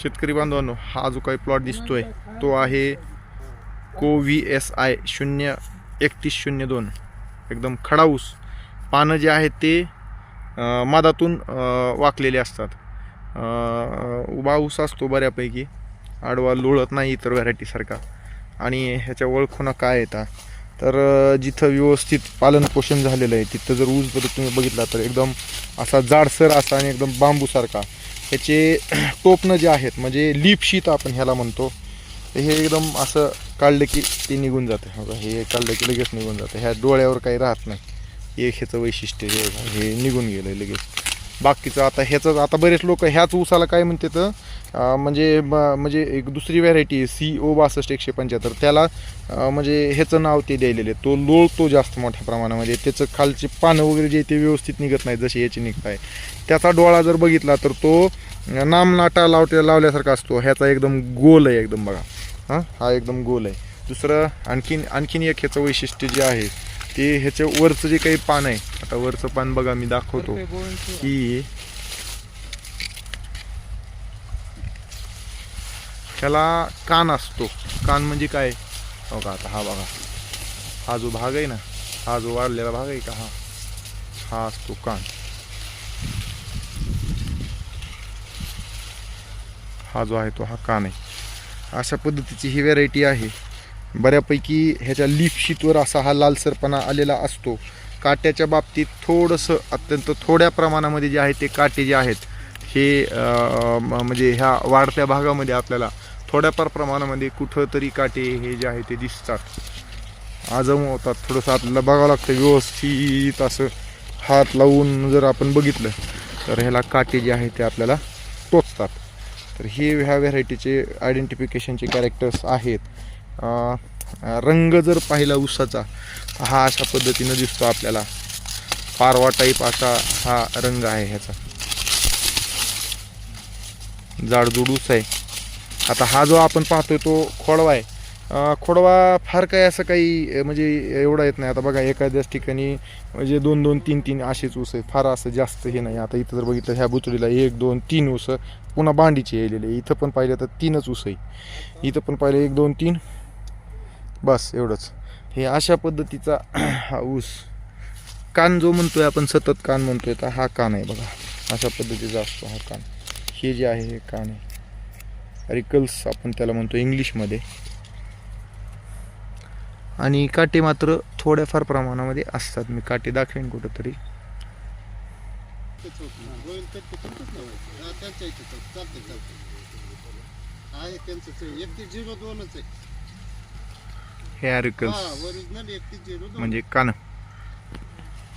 शेतकरी बांधवांनो हा जो काही प्लॉट दिसतोय तो आहे को व्ही एस आय शून्य एकतीस शून्य दोन. एकदम खडाऊस पानं जे आहेत ते मादातून मधातून वाकलेले असतात. उभा ऊस असतो बऱ्यापैकी. आडवा लोळत नाही इतर व्हरायटीसारखा आणि ह्याच्या ओळखुना काय येतात तर जिथं व्यवस्थित पालनपोषण झालेलं आहे तिथं जर ऊस जर तुम्ही बघितला तर एकदम असा जाडसर असा आणि एकदम बांबूसारखा ह्याचे टोपणं जे आहेत म्हणजे लीप शीत आपण ह्याला म्हणतो तर हे एकदम असं काढलं की ते निघून जातं. हे काढलं की लगेच निघून जातं. ह्या डोळ्यावर काही राहत नाही. एक ह्याचं वैशिष्ट्य हे हे निघून गेलं लगेच. बाकीचं आता ह्याचं आता बरेच लोक ह्याच ऊसाला काय म्हणते तर म्हणजे ब- म्हणजे एक दुसरी व्हरायटी सी ओ बासष्ट एकशे पंच्याहत्तर. त्याला म्हणजे ह्याचं नाव ते द्यायलेले तो लोळतो जास्त मोठ्या प्रमाणामध्ये त्याचं खालचे पानं वगैरे जे ते व्यवस्थित निघत नाही जसे याचे निघत आहे त्याचा डोळा जर बघितला तर तो नामनाटा लावते लावल्यासारखा असतो. ह्याचा एकदम गोल आहे एकदम बघा. हां? हा एकदम गोल आहे. दुसरं आणखीन आणखीन एक ह्याचं वैशिष्ट्य जे आहे ते ह्याच्या वरचं जे काही पान आहे आता वरचं पान बघा मी दाखवतो. की ह्याला कान असतो. कान म्हणजे काय? हो का आता हा बघा. हा जो भाग आहे ना हा जो वाढलेला भाग आहे का हा? हा असतो कान. हा जो आहे तो हा कान आहे. अशा पद्धतीची ही व्हेरायटी आहे. बऱ्यापैकी ह्याच्या लीफ शीटवर असा हा लालसरपणा आलेला असतो. काट्याच्या बाबतीत थोडंसं अत्यंत थोड्या प्रमाणामध्ये जे आहे ते काटे जे आहेत हे म- म्हणजे ह्या वाढत्या भागामध्ये आपल्याला थोड्याफार प्रमाणामध्ये कुठं तरी काटे हे जे आहे ते दिसतात. आजमवतात थोडंसं आपल्याला बघावं लागतं. व्यवस्थित असं हात लावून जर आपण बघितलं तर ह्याला काटे जे आहे ते आपल्याला टोचतात. तर हे ह्या व्हरायटीचे आयडेंटिफिकेशनचे कॅरेक्टर्स आहेत. रंग जर पाहिला उसाचा हा अशा पद्धतीनं दिसतो आपल्याला. पारवा टाईप असा हा रंग आहे ह्याचा. जाडजूड ऊस आहे. आता हा जो आपण पाहतोय तो खोडवा आहे. खोडवा फार काही असं काही म्हणजे एवढा येत नाही. आता बघा एखाद्याच ठिकाणी म्हणजे दोन दोन तीन तीन असेच ऊस आहे फार असं जास्त हे नाही. आता इथं जर बघितलं ह्या बुचडीला एक दोन तीन ऊस पुन्हा बांडीचे येलेले इथं पण पाहिलं तर तीनच ऊस आहे. इथं पण पाहिलं एक दोन तीन. बस एवढंच. हे अशा पद्धतीचा हा ऊस. कान जो म्हणतोय आपण सतत कान म्हणतोय तर हा कान आहे बघा. अशा पद्धतीचा असतो हा कान. हे जे आहे हे कान आहे. रिकल्स आपण त्याला म्हणतो इंग्लिशमध्ये. आणि काटे मात्र थोड्याफार प्रमाणामध्ये असतात. मी काटे दाखवेन कुठंतरी. हा त्यांच्या इथे चालतं चालतंय चालतंय आहे त्यांचंच आहे एकतीस झिरो दोनच आहे हे हा रिकल्स ओरिजिनल एकतीस झिरो दोन. म्हणजे कान.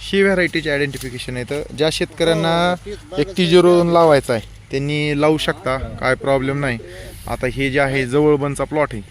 ही व्हरायटीचे आयडेंटिफिकेशन आहे. तर ज्या शेतकऱ्यांना एकटी झिरो लावायचा आहे त्यांनी लावू शकता काय प्रॉब्लेम नाही. आता हे जे आहे जवळबनचा प्लॉट आहे.